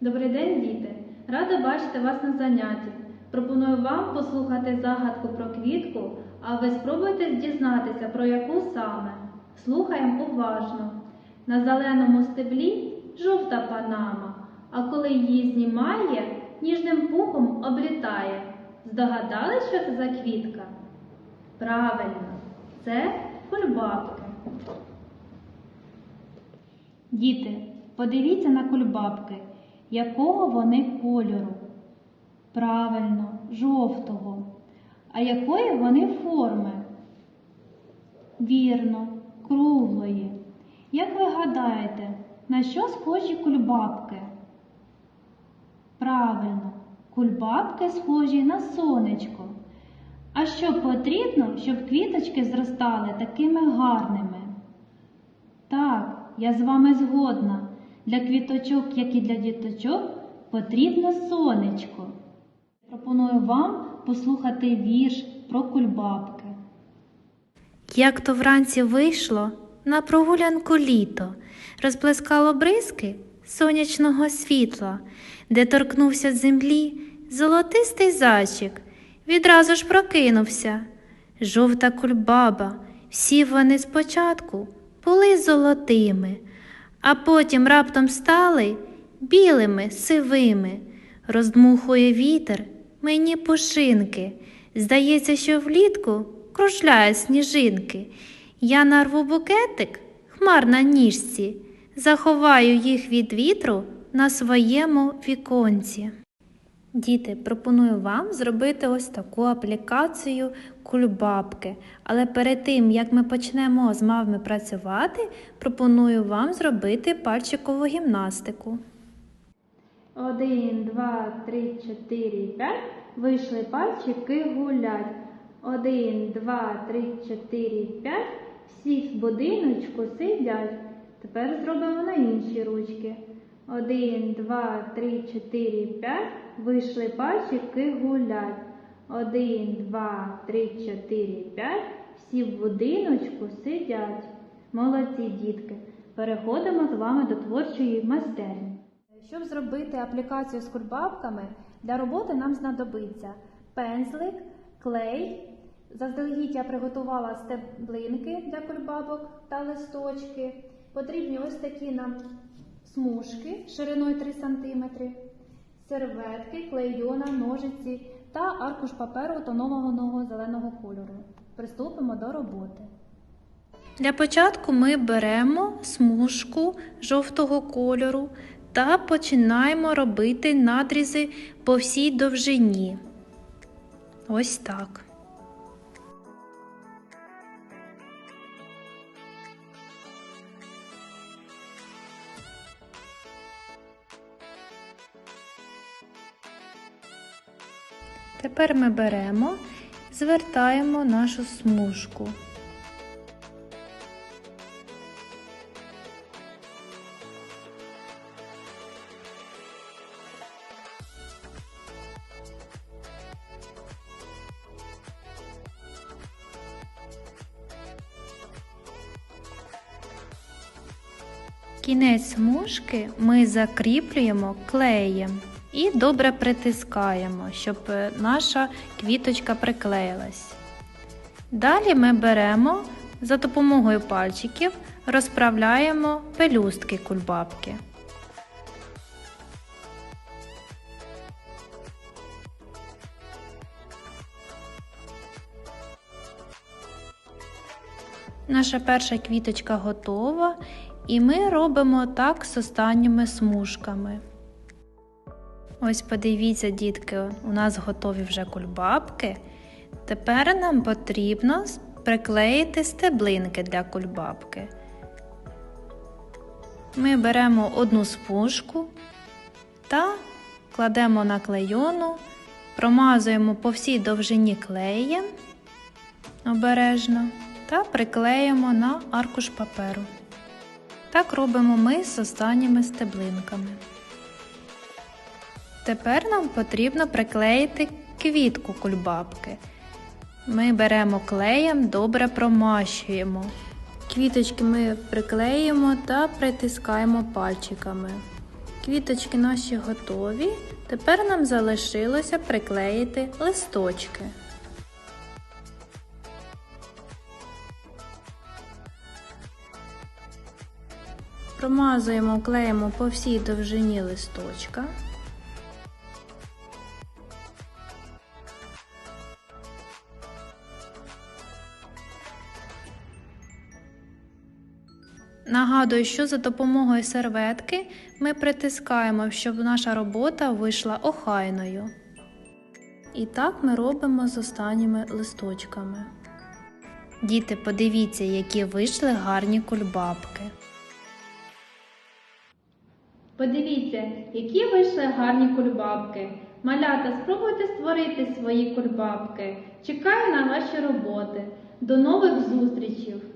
Добрий день, діти! Рада бачити вас на занятті. Пропоную вам послухати загадку про квітку, а ви спробуйте дізнатися, про яку саме. Слухаємо уважно. На зеленому стеблі жовта панама, а коли її знімає, ніжним пухом облітає. Здогадались, що це за квітка? Правильно, це кульбабки. Діти, подивіться на кульбабки, якого вони кольору. Правильно, жовтого. А якої вони форми? Вірно, круглої. Як ви гадаєте, на що схожі кульбабки? Правильно, кульбабки схожі на сонечко. А що потрібно, щоб квіточки зростали такими гарними? Так, я з вами згодна. Для квіточок, як і для діточок, потрібно сонечко. Пропоную вам послухати вірш про кульбабки. Як то вранці вийшло на прогулянку літо, розплескало бризки сонячного світла, де торкнувся землі золотистий зайчик, відразу ж прокинувся. Жовта кульбаба, всі вони спочатку були золотими, а потім раптом стали білими, сивими. Роздмухує вітер мені пушинки. Здається, що влітку кружляють сніжинки. Я нарву букетик, хмар на ніжці, заховаю їх від вітру на своєму віконці. Діти, пропоную вам зробити ось таку аплікацію кульбабки. Але перед тим, як ми почнемо з вами працювати, пропоную вам зробити пальчикову гімнастику. Один, два, три, чотири, п'ять. Вийшли пальчики гулять. Один, два, три, чотири, п'ять. Всі в будиночку сидять. Тепер зробимо на інші ручки. Один, два, три, чотири, п'ять. Вийшли пальчики гулять. Один, два, три, чотири, п'ять. Всі в будиночку сидять. Молодці дітки. Переходимо з вами до творчої майстерні. Щоб зробити аплікацію з кульбабками, для роботи нам знадобиться пензлик, клей. Заздалегідь я приготувала стеблинки для кульбабок та листочки. Потрібні ось такі нам смужки шириною 3 см, серветки, клеййона, ножиці та аркуш паперу тонового зеленого кольору. Приступимо до роботи. Для початку ми беремо смужку жовтого кольору та починаємо робити надрізи по всій довжині. Ось так. Тепер ми беремо, звертаємо нашу смужку. Кінець смужки ми закріплюємо клеєм і добре притискаємо, щоб е, наша квіточка приклеїлась. Далі ми беремо за допомогою пальчиків, розправляємо пелюстки кульбабки. Наша перша квіточка готова, і ми робимо так з останніми смужками. Ось подивіться, дітки, у нас готові вже кульбабки. Тепер нам потрібно приклеїти стеблинки для кульбабки. Ми беремо одну смужку та кладемо на клейону, промазуємо по всій довжині клеєм обережно та приклеїмо на аркуш паперу. Так робимо ми з останніми стеблинками. Тепер нам потрібно приклеїти квітку кульбабки. Ми беремо клеєм, добре промащуємо. Квіточки ми приклеїмо та притискаємо пальчиками. Квіточки наші готові. Тепер нам залишилося приклеїти листочки. Промазуємо клеєм по всій довжині листочка. Нагадую, що за допомогою серветки ми притискаємо, щоб наша робота вийшла охайною. І так ми робимо з останніми листочками. Діти, подивіться, які вийшли гарні кульбабки. Подивіться, які вийшли гарні кульбабки. Малята, спробуйте створити свої кульбабки. Чекаю на ваші роботи. До нових зустрічей!